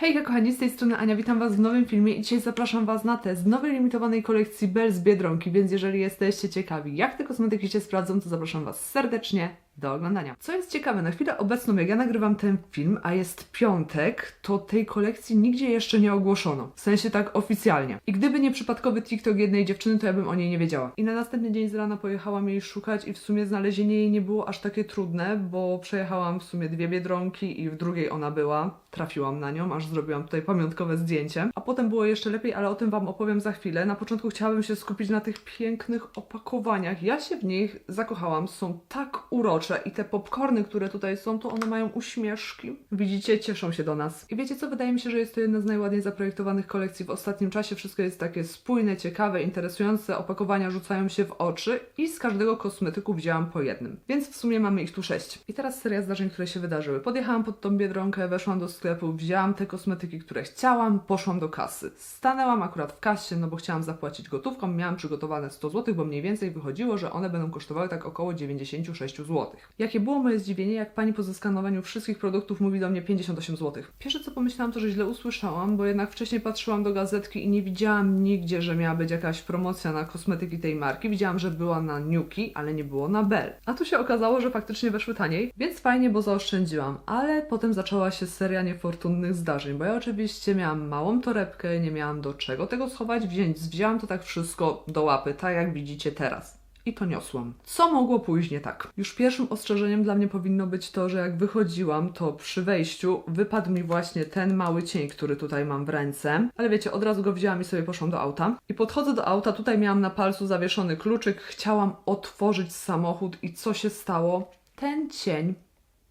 Hej kochani, z tej strony Ania, witam Was w nowym filmie i dzisiaj zapraszam Was na test nowej limitowanej kolekcji Bell z Biedronki, więc jeżeli jesteście ciekawi jak te kosmetyki się sprawdzą, to zapraszam Was serdecznie do oglądania. Co jest ciekawe, na chwilę obecną jak ja nagrywam ten film, a jest piątek, to tej kolekcji nigdzie jeszcze nie ogłoszono. W sensie tak oficjalnie. I gdyby nie przypadkowy TikTok jednej dziewczyny, to ja bym o niej nie wiedziała. I na następny dzień z rana pojechałam jej szukać i w sumie znalezienie jej nie było aż takie trudne, bo przejechałam w sumie dwie Biedronki i w drugiej ona była. Trafiłam na nią, aż zrobiłam tutaj pamiątkowe zdjęcie. A potem było jeszcze lepiej, ale o tym Wam opowiem za chwilę. Na początku chciałabym się skupić na tych pięknych opakowaniach. Ja się w nich zakochałam. Są tak urocze i te popcorny, które tutaj są, to one mają uśmieszki. Widzicie, cieszą się do nas. I wiecie co? Wydaje mi się, że jest to jedna z najładniej zaprojektowanych kolekcji w ostatnim czasie. Wszystko jest takie spójne, ciekawe, interesujące. Opakowania rzucają się w oczy i z każdego kosmetyku wzięłam po jednym. Więc w sumie mamy ich tu sześć. I teraz seria zdarzeń, które się wydarzyły. Podjechałam pod tą biedronkę, weszłam do sklepu, wzięłam te kosmetyki, które chciałam, poszłam do kasy. Stanęłam akurat w kasie, no bo chciałam zapłacić gotówką, miałam przygotowane 100 zł, bo mniej więcej wychodziło, że one będą kosztowały tak około 96 zł. Jakie było moje zdziwienie, jak pani po zeskanowaniu wszystkich produktów mówi do mnie 58 zł. Pierwsze co pomyślałam to, że źle usłyszałam, bo jednak wcześniej patrzyłam do gazetki i nie widziałam nigdzie, że miała być jakaś promocja na kosmetyki tej marki. Widziałam, że była na Nuki, ale nie było na Bell. A tu się okazało, że faktycznie weszły taniej, więc fajnie, bo zaoszczędziłam. Ale potem zaczęła się seria niefortunnych zdarzeń, bo ja oczywiście miałam małą torebkę, nie miałam do czego tego schować, więc wzięłam to tak wszystko do łapy, tak jak widzicie teraz i to niosłam. Co mogło pójść nie tak? Już pierwszym ostrzeżeniem dla mnie powinno być to, że jak wychodziłam, to przy wejściu wypadł mi właśnie ten mały cień, który tutaj mam w ręce. Ale wiecie, od razu go wzięłam i sobie poszłam do auta. I podchodzę do auta, tutaj miałam na palcu zawieszony kluczyk, chciałam otworzyć samochód i co się stało? Ten cień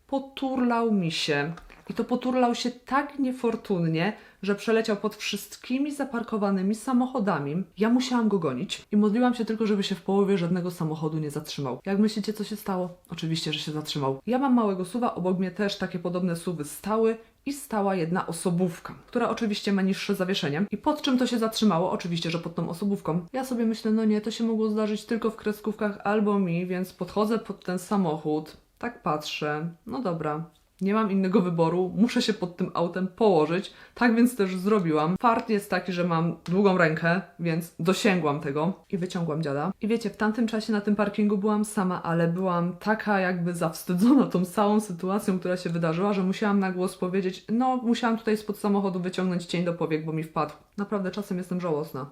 poturlał mi się. I to poturlał się tak niefortunnie, że przeleciał pod wszystkimi zaparkowanymi samochodami. Ja musiałam go gonić i modliłam się tylko, żeby się w połowie żadnego samochodu nie zatrzymał. Jak myślicie, co się stało? Oczywiście, że się zatrzymał. Ja mam małego suwa, obok mnie też takie podobne suwy stały i stała jedna osobówka, która oczywiście ma niższe zawieszenie. I pod czym to się zatrzymało? Oczywiście, że pod tą osobówką. Ja sobie myślę, no nie, to się mogło zdarzyć tylko w kreskówkach albo mi, więc podchodzę pod ten samochód, tak patrzę, no dobra, nie mam innego wyboru, muszę się pod tym autem położyć. Tak więc też zrobiłam. Fart jest taki, że mam długą rękę, więc dosięgłam tego i wyciągłam dziada. I wiecie, w tamtym czasie na tym parkingu byłam sama, ale byłam taka jakby zawstydzona tą całą sytuacją, która się wydarzyła, że musiałam na głos powiedzieć, no musiałam tutaj spod samochodu wyciągnąć cień do powiek, bo mi wpadł. Naprawdę czasem jestem żałosna.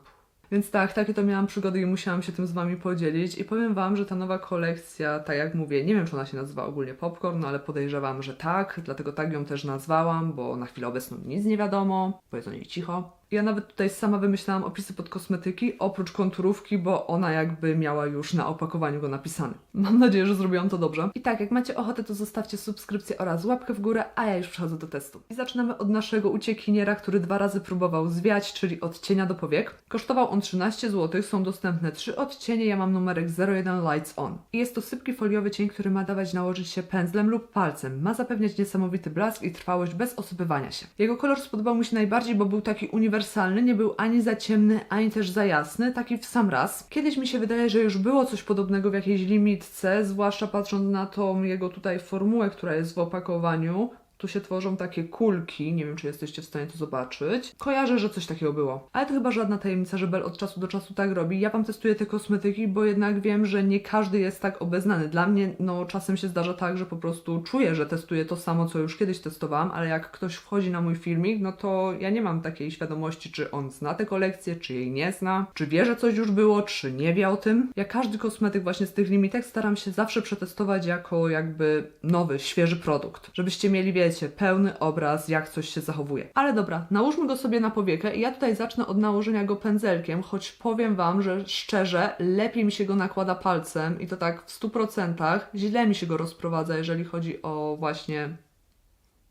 Więc tak, takie to miałam przygody i musiałam się tym z Wami podzielić. I powiem Wam, że ta nowa kolekcja, tak jak mówię, nie wiem, czy ona się nazywa ogólnie Popcorn, no ale podejrzewam, że tak, dlatego tak ją też nazwałam, bo na chwilę obecną nic nie wiadomo, powiedz o niej cicho. Ja nawet tutaj sama wymyślałam opisy pod kosmetyki, oprócz konturówki, bo ona jakby miała już na opakowaniu go napisany. Mam nadzieję, że zrobiłam to dobrze. I tak, jak macie ochotę, to zostawcie subskrypcję oraz łapkę w górę, a ja już przechodzę do testu. I zaczynamy od naszego uciekiniera, który dwa razy próbował zwiać, czyli od cienia do powiek. Kosztował on 13 zł, są dostępne trzy odcienie, ja mam numerek 01 Lights On. I jest to sypki foliowy cień, który ma dawać nałożyć się pędzlem lub palcem. Ma zapewniać niesamowity blask i trwałość bez osypywania się. Jego kolor spodobał mi się najbardziej, bo był taki uniwersalny, nie był ani za ciemny, ani też za jasny, taki w sam raz. Kiedyś mi się wydaje, że już było coś podobnego w jakiejś limitce, zwłaszcza patrząc na tą jego tutaj formułę, która jest w opakowaniu. Tu się tworzą takie kulki, nie wiem czy jesteście w stanie to zobaczyć. Kojarzę, że coś takiego było. Ale to chyba żadna tajemnica, że Bell od czasu do czasu tak robi. Ja Wam testuję te kosmetyki, bo jednak wiem, że nie każdy jest tak obeznany. Dla mnie, no czasem się zdarza tak, że po prostu czuję, że testuję to samo, co już kiedyś testowałam, ale jak ktoś wchodzi na mój filmik, no to ja nie mam takiej świadomości, czy on zna tę kolekcję, czy jej nie zna, czy wie, że coś już było, czy nie wie o tym. Ja każdy kosmetyk właśnie z tych limitek staram się zawsze przetestować jako jakby nowy, świeży produkt. Żebyście mieli, wiecie, pełny obraz, jak coś się zachowuje. Ale dobra, nałóżmy go sobie na powiekę i ja tutaj zacznę od nałożenia go pędzelkiem, choć powiem Wam, że szczerze, lepiej mi się go nakłada palcem i to tak w 100%. Źle mi się go rozprowadza, jeżeli chodzi o właśnie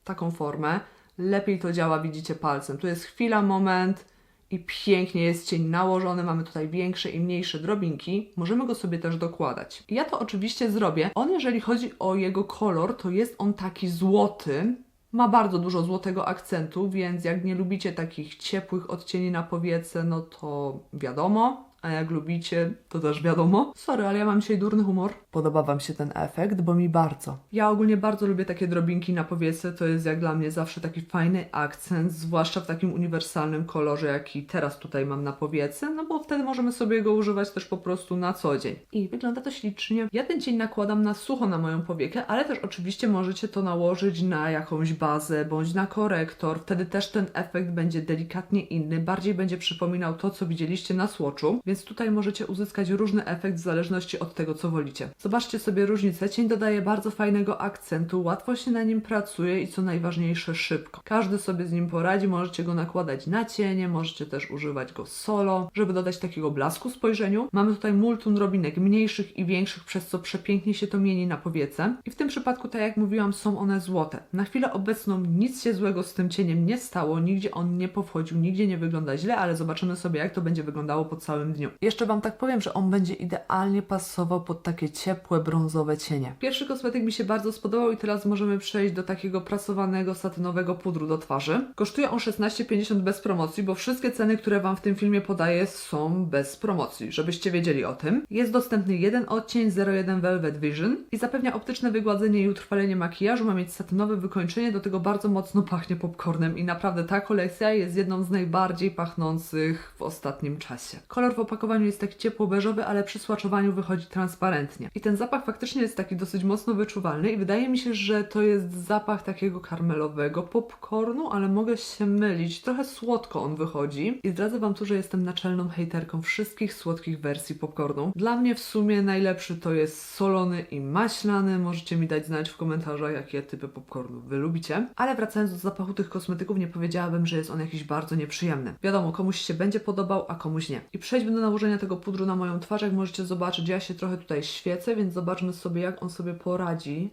taką formę. Lepiej to działa, widzicie, palcem. Tu jest chwila, moment i pięknie jest cień nałożony. Mamy tutaj większe i mniejsze drobinki. Możemy go sobie też dokładać. Ja to oczywiście zrobię. On, jeżeli chodzi o jego kolor, to jest on taki złoty. Ma bardzo dużo złotego akcentu, więc jak nie lubicie takich ciepłych odcieni na powiece, no to wiadomo. A jak lubicie, to też wiadomo. Sorry, ale ja mam dzisiaj durny humor. Podoba Wam się ten efekt? Bo mi bardzo. Ja ogólnie bardzo lubię takie drobinki na powiece, to jest jak dla mnie zawsze taki fajny akcent, zwłaszcza w takim uniwersalnym kolorze, jaki teraz tutaj mam na powiece, no bo wtedy możemy sobie go używać też po prostu na co dzień. I wygląda to ślicznie. Ja ten cień nakładam na sucho na moją powiekę, ale też oczywiście możecie to nałożyć na jakąś bazę bądź na korektor. Wtedy też ten efekt będzie delikatnie inny, bardziej będzie przypominał to, co widzieliście na słoczu, więc tutaj możecie uzyskać różny efekt w zależności od tego, co wolicie. Zobaczcie sobie różnicę. Cień dodaje bardzo fajnego akcentu, łatwo się na nim pracuje i co najważniejsze, szybko. Każdy sobie z nim poradzi, możecie go nakładać na cienie, możecie też używać go solo, żeby dodać takiego blasku spojrzeniu. Mamy tutaj multum drobinek mniejszych i większych, przez co przepięknie się to mieni na powiece. I w tym przypadku, tak jak mówiłam, są one złote. Na chwilę obecną nic się złego z tym cieniem nie stało, nigdzie on nie powchodził, nigdzie nie wygląda źle, ale zobaczymy sobie, jak to będzie wyglądało po całym dniu. Jeszcze Wam tak powiem, że on będzie idealnie pasował pod takie ciepłe, brązowe cienie. Pierwszy kosmetyk mi się bardzo spodobał i teraz możemy przejść do takiego prasowanego, satynowego pudru do twarzy. Kosztuje on 16,50 bez promocji, bo wszystkie ceny, które Wam w tym filmie podaję, są bez promocji, żebyście wiedzieli o tym. Jest dostępny jeden odcień 01 Velvet Vision i zapewnia optyczne wygładzenie i utrwalenie makijażu, ma mieć satynowe wykończenie, do tego bardzo mocno pachnie popcornem i naprawdę ta kolekcja jest jedną z najbardziej pachnących w ostatnim czasie. Kolor w opakowaniu jest taki ciepło-beżowy, ale przy słaczowaniu wychodzi transparentnie. I ten zapach faktycznie jest taki dosyć mocno wyczuwalny i wydaje mi się, że to jest zapach takiego karmelowego popcornu, ale mogę się mylić. Trochę słodko on wychodzi i zdradzę Wam tu, że jestem naczelną hejterką wszystkich słodkich wersji popcornu. Dla mnie w sumie najlepszy to jest solony i maślany. Możecie mi dać znać w komentarzach, jakie typy popcornu Wy lubicie. Ale wracając do zapachu tych kosmetyków, nie powiedziałabym, że jest on jakiś bardzo nieprzyjemny. Wiadomo, komuś się będzie podobał, a komuś nie. I przejdźmy do nałożenia tego pudru na moją twarz. Jak możecie zobaczyć, ja się trochę tutaj świecę, więc zobaczmy sobie, jak on sobie poradzi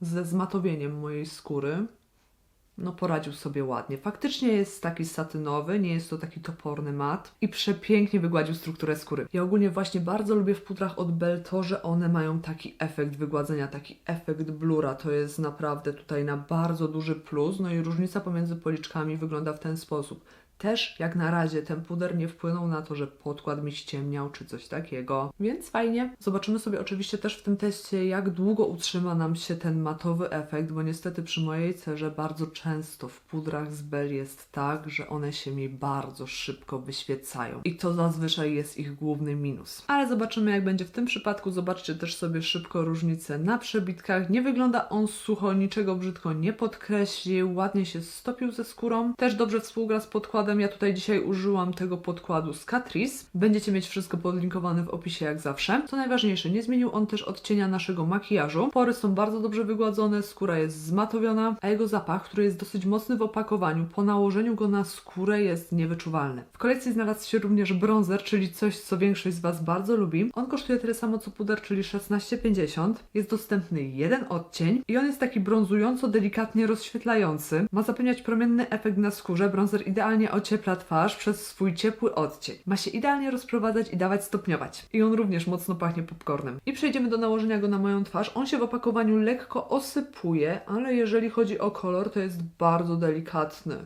ze zmatowieniem mojej skóry. No, poradził sobie ładnie. Faktycznie jest taki satynowy, nie jest to taki toporny mat i przepięknie wygładził strukturę skóry. Ja ogólnie właśnie bardzo lubię w pudrach od Bell to, że one mają taki efekt wygładzenia, taki efekt blura. To jest naprawdę tutaj na bardzo duży plus. No i różnica pomiędzy policzkami wygląda w ten sposób. Też jak na razie ten puder nie wpłynął na to, że podkład mi ściemniał czy coś takiego, więc fajnie. Zobaczymy sobie oczywiście też w tym teście, jak długo utrzyma nam się ten matowy efekt, bo niestety przy mojej cerze bardzo często w pudrach z Bell jest tak, że one się mi bardzo szybko wyświecają i to zazwyczaj jest ich główny minus. Ale zobaczymy jak będzie w tym przypadku. Zobaczcie też sobie szybko różnicę na przebitkach. Nie wygląda on sucho, niczego brzydko nie podkreślił, ładnie się stopił ze skórą. Też dobrze współgra z podkładem ja tutaj dzisiaj użyłam tego podkładu z Catrice. Będziecie mieć wszystko podlinkowane w opisie jak zawsze. Co najważniejsze, nie zmienił on też odcienia naszego makijażu. Pory są bardzo dobrze wygładzone, skóra jest zmatowiona, a jego zapach, który jest dosyć mocny w opakowaniu, po nałożeniu go na skórę jest niewyczuwalny. W kolekcji znalazł się również bronzer, czyli coś, co większość z Was bardzo lubi. On kosztuje tyle samo co puder, czyli 16,50. Jest dostępny jeden odcień i on jest taki brązująco, delikatnie rozświetlający. Ma zapewniać promienny efekt na skórze. Bronzer idealnie ociepla twarz przez swój ciepły odcień. Ma się idealnie rozprowadzać i dawać stopniować. I on również mocno pachnie popcornem. I przejdziemy do nałożenia go na moją twarz. On się w opakowaniu lekko osypuje, ale jeżeli chodzi o kolor, to jest bardzo delikatny.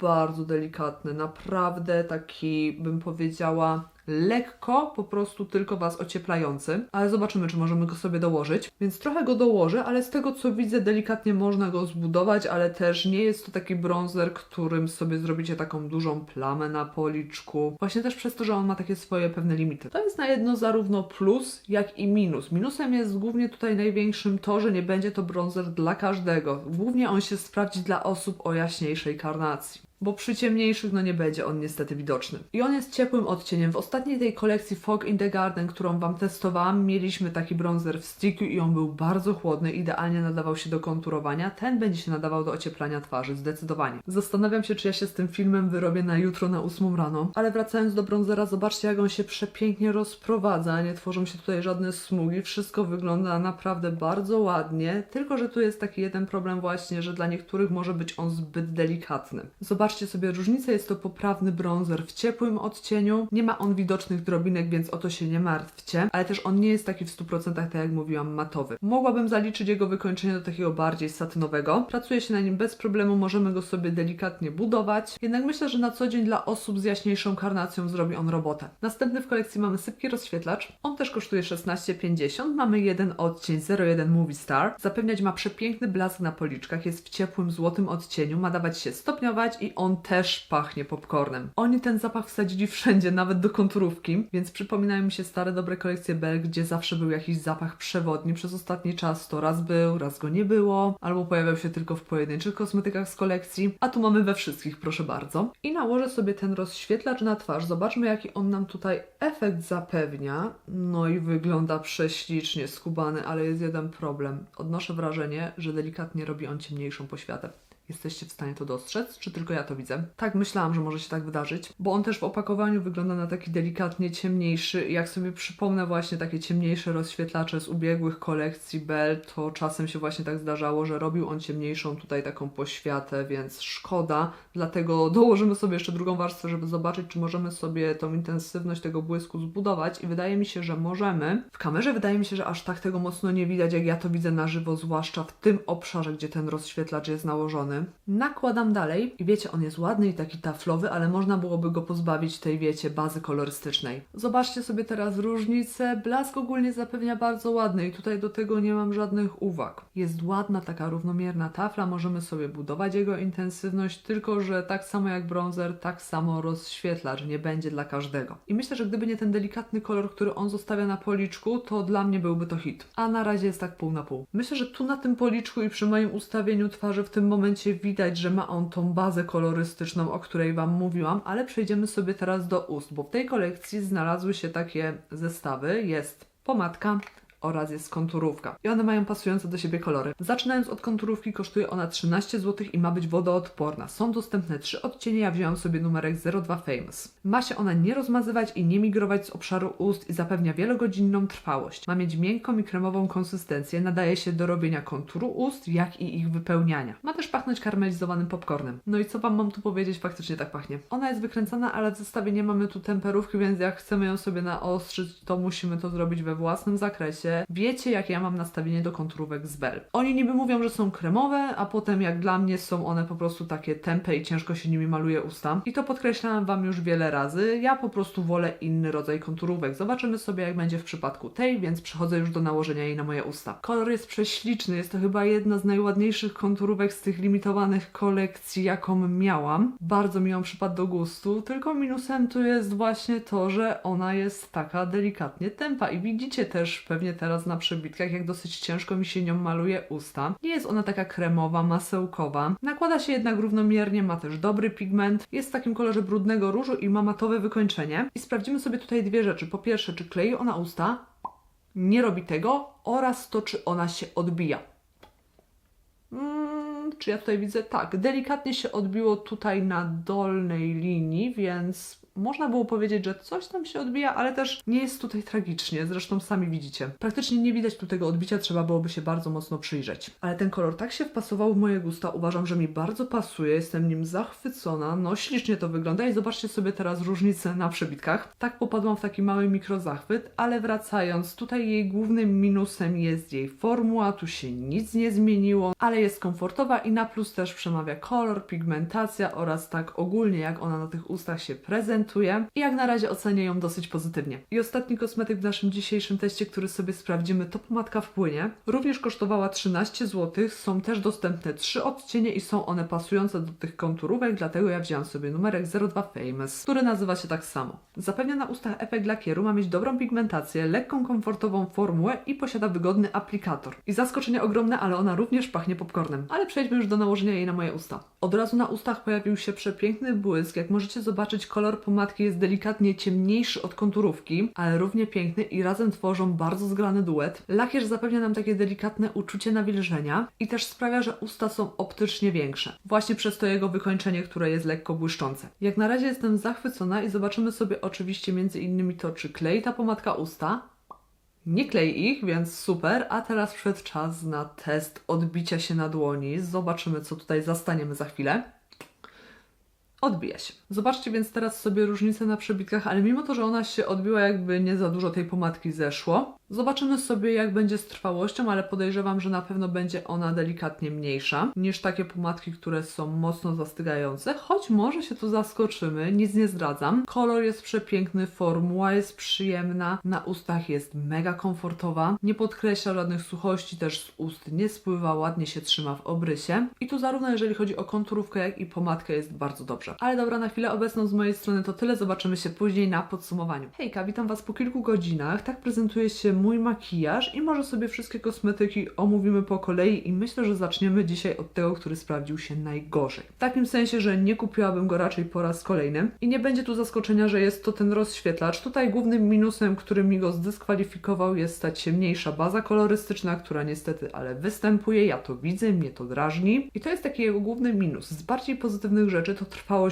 Bardzo delikatny, naprawdę taki, bym powiedziała, lekko, po prostu tylko Was ocieplający, ale zobaczymy, czy możemy go sobie dołożyć. Więc trochę go dołożę, ale z tego co widzę, delikatnie można go zbudować, ale też nie jest to taki bronzer, którym sobie zrobicie taką dużą plamę na policzku. Właśnie też przez to, że on ma takie swoje pewne limity. To jest na jedno zarówno plus, jak i minus. Minusem jest głównie tutaj największym to, że nie będzie to bronzer dla każdego. Głównie on się sprawdzi dla osób o jaśniejszej karnacji bo przy ciemniejszych no nie będzie on niestety widoczny. I on jest ciepłym odcieniem. W ostatniej tej kolekcji Fog in the Garden, którą Wam testowałam, mieliśmy taki bronzer w sticku i on był bardzo chłodny, idealnie nadawał się do konturowania. Ten będzie się nadawał do ocieplania twarzy, zdecydowanie. Zastanawiam się, czy ja się z tym filmem wyrobię na jutro na 8 rano. Ale wracając do bronzera, zobaczcie jak on się przepięknie rozprowadza, nie tworzą się tutaj żadne smugi, wszystko wygląda naprawdę bardzo ładnie, tylko że tu jest taki jeden problem właśnie, że dla niektórych może być on zbyt delikatny. Zobaczcie Zobaczcie sobie różnicę, jest to poprawny bronzer w ciepłym odcieniu. Nie ma on widocznych drobinek, więc o to się nie martwcie, ale też on nie jest taki w 100% tak jak mówiłam matowy. Mogłabym zaliczyć jego wykończenie do takiego bardziej satynowego. Pracuje się na nim bez problemu, możemy go sobie delikatnie budować. Jednak myślę, że na co dzień dla osób z jaśniejszą karnacją zrobi on robotę. Następny w kolekcji mamy sypki rozświetlacz. On też kosztuje 16,50. Mamy jeden odcień 01 Movie Star. Zapewniać ma przepiękny blask na policzkach, jest w ciepłym, złotym odcieniu, ma dawać się stopniować i on też pachnie popcornem. Oni ten zapach wsadzili wszędzie, nawet do konturówki, więc przypominają mi się stare, dobre kolekcje Bell, gdzie zawsze był jakiś zapach przewodni. Przez ostatni czas to raz był, raz go nie było, albo pojawiał się tylko w pojedynczych kosmetykach z kolekcji, a tu mamy we wszystkich, proszę bardzo. I nałożę sobie ten rozświetlacz na twarz. Zobaczmy, jaki on nam tutaj efekt zapewnia. No i wygląda prześlicznie skubany, ale jest jeden problem. Odnoszę wrażenie, że delikatnie robi on ciemniejszą poświatę. Jesteście w stanie to dostrzec, czy tylko ja to widzę? Tak, myślałam, że może się tak wydarzyć, bo on też w opakowaniu wygląda na taki delikatnie ciemniejszy. Jak sobie przypomnę właśnie takie ciemniejsze rozświetlacze z ubiegłych kolekcji Bell, to czasem się właśnie tak zdarzało, że robił on ciemniejszą tutaj taką poświatę, więc szkoda. Dlatego dołożymy sobie jeszcze drugą warstwę, żeby zobaczyć, czy możemy sobie tą intensywność tego błysku zbudować i wydaje mi się, że możemy. W kamerze wydaje mi się, że aż tak tego mocno nie widać, jak ja to widzę na żywo, zwłaszcza w tym obszarze, gdzie ten rozświetlacz jest nałożony. Nakładam dalej i wiecie, on jest ładny i taki taflowy, ale można byłoby go pozbawić tej, wiecie, bazy kolorystycznej. Zobaczcie sobie teraz różnicę. Blask ogólnie zapewnia bardzo ładny i tutaj do tego nie mam żadnych uwag. Jest ładna, taka równomierna tafla, możemy sobie budować jego intensywność, tylko że tak samo jak bronzer, tak samo rozświetlacz nie będzie dla każdego. I myślę, że gdyby nie ten delikatny kolor, który on zostawia na policzku, to dla mnie byłby to hit. A na razie jest tak pół na pół. Myślę, że tu na tym policzku i przy moim ustawieniu twarzy w tym momencie widać, że ma on tą bazę kolorystyczną, o której Wam mówiłam, ale przejdziemy sobie teraz do ust, bo w tej kolekcji znalazły się takie zestawy. Jest pomadka, oraz jest konturówka. I one mają pasujące do siebie kolory. Zaczynając od konturówki kosztuje ona 13 zł i ma być wodoodporna. Są dostępne trzy odcienie, ja wziąłam sobie numerek 02 Famous. Ma się ona nie rozmazywać i nie migrować z obszaru ust i zapewnia wielogodzinną trwałość. Ma mieć miękką i kremową konsystencję, nadaje się do robienia konturu ust, jak i ich wypełniania. Ma też pachnąć karmelizowanym popcornem. No i co Wam mam tu powiedzieć? Faktycznie tak pachnie. Ona jest wykręcana, ale w zestawie nie mamy tu temperówki, więc jak chcemy ją sobie naostrzyć, to musimy to zrobić we własnym zakresie wiecie, jakie ja mam nastawienie do konturówek z Bell. Oni niby mówią, że są kremowe, a potem jak dla mnie są one po prostu takie tępe i ciężko się nimi maluje usta. I to podkreślałam Wam już wiele razy. Ja po prostu wolę inny rodzaj konturówek. Zobaczymy sobie, jak będzie w przypadku tej, więc przechodzę już do nałożenia jej na moje usta. Kolor jest prześliczny, jest to chyba jedna z najładniejszych konturówek z tych limitowanych kolekcji, jaką miałam. Bardzo mi ją przypadł do gustu, tylko minusem tu jest właśnie to, że ona jest taka delikatnie tępa i widzicie też pewnie teraz na przebitkach, jak dosyć ciężko mi się nią maluje usta. Nie jest ona taka kremowa, masełkowa. Nakłada się jednak równomiernie, ma też dobry pigment. Jest w takim kolorze brudnego różu i ma matowe wykończenie. I sprawdzimy sobie tutaj dwie rzeczy. Po pierwsze, czy klei ona usta? Nie robi tego. Oraz to, czy ona się odbija. Mm, czy ja tutaj widzę? Tak, delikatnie się odbiło tutaj na dolnej linii, więc można było powiedzieć, że coś tam się odbija, ale też nie jest tutaj tragicznie, zresztą sami widzicie. Praktycznie nie widać tu tego odbicia, trzeba byłoby się bardzo mocno przyjrzeć. Ale ten kolor tak się wpasował w moje gusta, uważam, że mi bardzo pasuje, jestem nim zachwycona, no ślicznie to wygląda i zobaczcie sobie teraz różnicę na przebitkach. Tak popadłam w taki mały mikrozachwyt, ale wracając, tutaj jej głównym minusem jest jej formuła, tu się nic nie zmieniło, ale jest komfortowa i na plus też przemawia kolor, pigmentacja oraz tak ogólnie jak ona na tych ustach się prezentuje i jak na razie ocenię ją dosyć pozytywnie. I ostatni kosmetyk w naszym dzisiejszym teście, który sobie sprawdzimy, to pomadka w płynie. Również kosztowała 13 zł, są też dostępne trzy odcienie i są one pasujące do tych konturówek, dlatego ja wziąłam sobie numerek 02 Famous, który nazywa się tak samo. Zapewnia na ustach efekt lakieru, ma mieć dobrą pigmentację, lekką, komfortową formułę i posiada wygodny aplikator. I zaskoczenie ogromne, ale ona również pachnie popcornem. Ale przejdźmy już do nałożenia jej na moje usta. Od razu na ustach pojawił się przepiękny błysk. Jak możecie zobaczyć, kolor pomadki jest delikatnie ciemniejszy od konturówki, ale równie piękny i razem tworzą bardzo zgrany duet. Lakier zapewnia nam takie delikatne uczucie nawilżenia i też sprawia, że usta są optycznie większe. Właśnie przez to jego wykończenie, które jest lekko błyszczące. Jak na razie jestem zachwycona i zobaczymy sobie oczywiście między innymi to, czy klei ta pomadka usta, nie klei ich, więc super. A teraz przyszedł czas na test odbicia się na dłoni. Zobaczymy, co tutaj zastaniemy za chwilę. Odbija się. Zobaczcie więc teraz sobie różnicę na przebitkach, ale mimo to, że ona się odbiła, jakby nie za dużo tej pomadki zeszło. Zobaczymy sobie, jak będzie z trwałością, ale podejrzewam, że na pewno będzie ona delikatnie mniejsza niż takie pomadki, które są mocno zastygające, choć może się tu zaskoczymy, nic nie zdradzam. Kolor jest przepiękny, formuła jest przyjemna, na ustach jest mega komfortowa, nie podkreśla żadnych suchości, też z ust nie spływa, ładnie się trzyma w obrysie. I tu zarówno jeżeli chodzi o konturówkę, jak i pomadkę jest bardzo dobrze. Ale dobra, na chwilę obecną z mojej strony to tyle, zobaczymy się później na podsumowaniu. Hejka, witam Was po kilku godzinach, tak prezentuje się mój makijaż i może sobie wszystkie kosmetyki omówimy po kolei i myślę, że zaczniemy dzisiaj od tego, który sprawdził się najgorzej. W takim sensie, że nie kupiłabym go raczej po raz kolejny i nie będzie tu zaskoczenia, że jest to ten rozświetlacz. Tutaj głównym minusem, który mi go zdyskwalifikował jest ta ciemniejsza baza kolorystyczna, która niestety ale występuje, ja to widzę, mnie to drażni i to jest taki jego główny minus. Z bardziej pozytywnych rzeczy to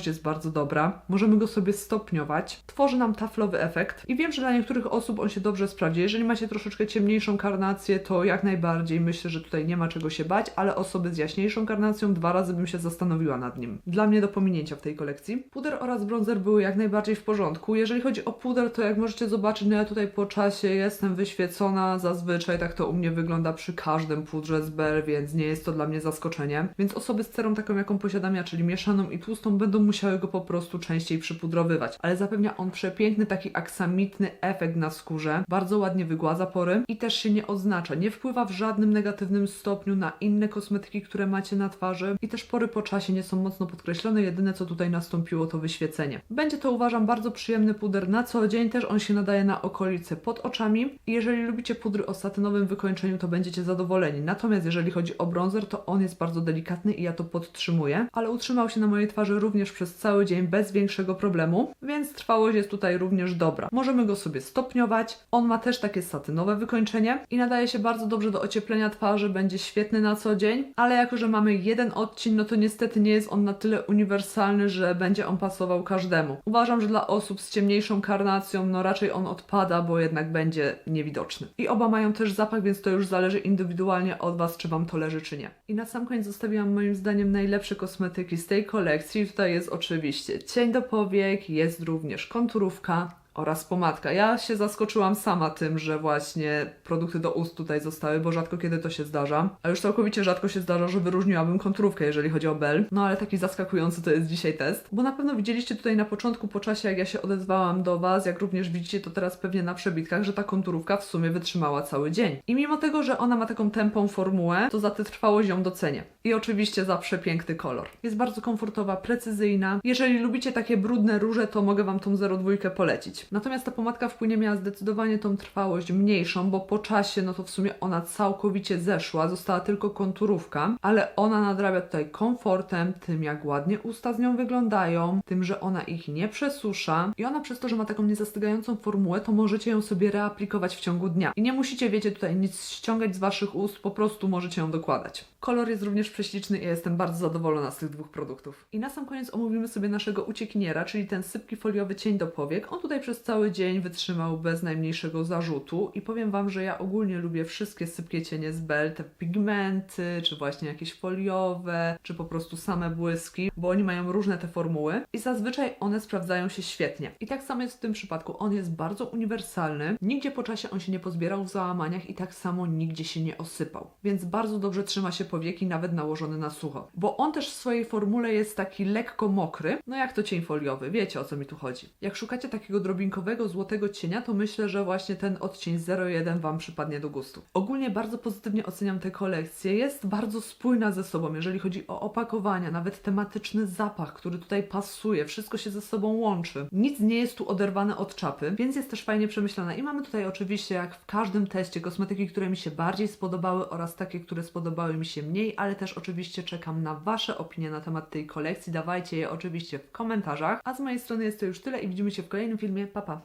jest bardzo dobra, możemy go sobie stopniować, tworzy nam taflowy efekt i wiem, że dla niektórych osób on się dobrze sprawdzi. Jeżeli macie troszeczkę ciemniejszą karnację, to jak najbardziej myślę, że tutaj nie ma czego się bać, ale osoby z jaśniejszą karnacją dwa razy bym się zastanowiła nad nim. Dla mnie do pominięcia w tej kolekcji. Puder oraz bronzer były jak najbardziej w porządku. Jeżeli chodzi o puder, to jak możecie zobaczyć, no ja tutaj po czasie jestem wyświecona, zazwyczaj tak to u mnie wygląda przy każdym pudrze z Bell, więc nie jest to dla mnie zaskoczenie. Więc osoby z cerą taką, jaką posiadam ja, czyli mieszaną i tłustą, będą musiały go po prostu częściej przypudrowywać. Ale zapewnia on przepiękny, taki aksamitny efekt na skórze. Bardzo ładnie wygładza pory i też się nie oznacza. Nie wpływa w żadnym negatywnym stopniu na inne kosmetyki, które macie na twarzy. I też pory po czasie nie są mocno podkreślone. Jedyne, co tutaj nastąpiło, to wyświecenie. Będzie to, uważam, bardzo przyjemny puder na co dzień. Też on się nadaje na okolice pod oczami. I jeżeli lubicie pudry o satynowym wykończeniu, to będziecie zadowoleni. Natomiast jeżeli chodzi o bronzer, to on jest bardzo delikatny i ja to podtrzymuję. Ale utrzymał się na mojej twarzy również przez cały dzień bez większego problemu. Więc trwałość jest tutaj również dobra. Możemy go sobie stopniować. On ma też takie satynowe wykończenie i nadaje się bardzo dobrze do ocieplenia twarzy, będzie świetny na co dzień, ale jako, że mamy jeden odcień, no to niestety nie jest on na tyle uniwersalny, że będzie on pasował każdemu. Uważam, że dla osób z ciemniejszą karnacją, no raczej on odpada, bo jednak będzie niewidoczny. I oba mają też zapach, więc to już zależy indywidualnie od Was, czy Wam to leży, czy nie. I na sam koniec zostawiłam moim zdaniem najlepsze kosmetyki z tej kolekcji. Tutaj jest oczywiście cień do powiek, jest również konturówka, oraz pomadka. Ja się zaskoczyłam sama tym, że właśnie produkty do ust tutaj zostały, bo rzadko kiedy to się zdarza. A już całkowicie rzadko się zdarza, że wyróżniłabym konturówkę, jeżeli chodzi o Bell. No ale taki zaskakujący to jest dzisiaj test. Bo na pewno widzieliście tutaj na początku, po czasie, jak ja się odezwałam do Was, jak również widzicie to teraz pewnie na przebitkach, że ta konturówka w sumie wytrzymała cały dzień. I mimo tego, że ona ma taką tępą formułę, to za tę trwałość ją docenię. I oczywiście za przepiękny kolor. Jest bardzo komfortowa, precyzyjna. Jeżeli lubicie takie brudne róże, to mogę Wam tą 02 polecić. Natomiast ta pomadka w płynie miała zdecydowanie tą trwałość mniejszą, bo po czasie, no to w sumie ona całkowicie zeszła, została tylko konturówka, ale ona nadrabia tutaj komfortem, tym jak ładnie usta z nią wyglądają, tym, że ona ich nie przesusza i ona przez to, że ma taką niezastygającą formułę, to możecie ją sobie reaplikować w ciągu dnia. I nie musicie, wiecie, tutaj nic ściągać z Waszych ust, po prostu możecie ją dokładać. Kolor jest również prześliczny i ja jestem bardzo zadowolona z tych dwóch produktów. I na sam koniec omówimy sobie naszego uciekiniera, czyli ten sypki foliowy cień do powiek. On tutaj przez cały dzień wytrzymał bez najmniejszego zarzutu i powiem Wam, że ja ogólnie lubię wszystkie sypkie cienie z Bell, te pigmenty, czy właśnie jakieś foliowe, czy po prostu same błyski, bo oni mają różne te formuły i zazwyczaj one sprawdzają się świetnie. I tak samo jest w tym przypadku. On jest bardzo uniwersalny, nigdzie po czasie on się nie pozbierał w załamaniach i tak samo nigdzie się nie osypał. Więc bardzo dobrze trzyma się powieki, nawet nałożony na sucho. Bo on też w swojej formule jest taki lekko mokry, no jak to cień foliowy, wiecie o co mi tu chodzi. Jak szukacie takiego drobinkowego, złotego cienia, to myślę, że właśnie ten odcień 01 Wam przypadnie do gustu. Ogólnie bardzo pozytywnie oceniam tę kolekcję. Jest bardzo spójna ze sobą, jeżeli chodzi o opakowania, nawet tematyczny zapach, który tutaj pasuje, wszystko się ze sobą łączy. Nic nie jest tu oderwane od czapy, więc jest też fajnie przemyślana. I mamy tutaj oczywiście, jak w każdym teście, kosmetyki, które mi się bardziej spodobały oraz takie, które spodobały mi się mniej, ale też oczywiście czekam na Wasze opinie na temat tej kolekcji. Dawajcie je oczywiście w komentarzach. A z mojej strony jest to już tyle i widzimy się w kolejnym filmie. Pa, pa!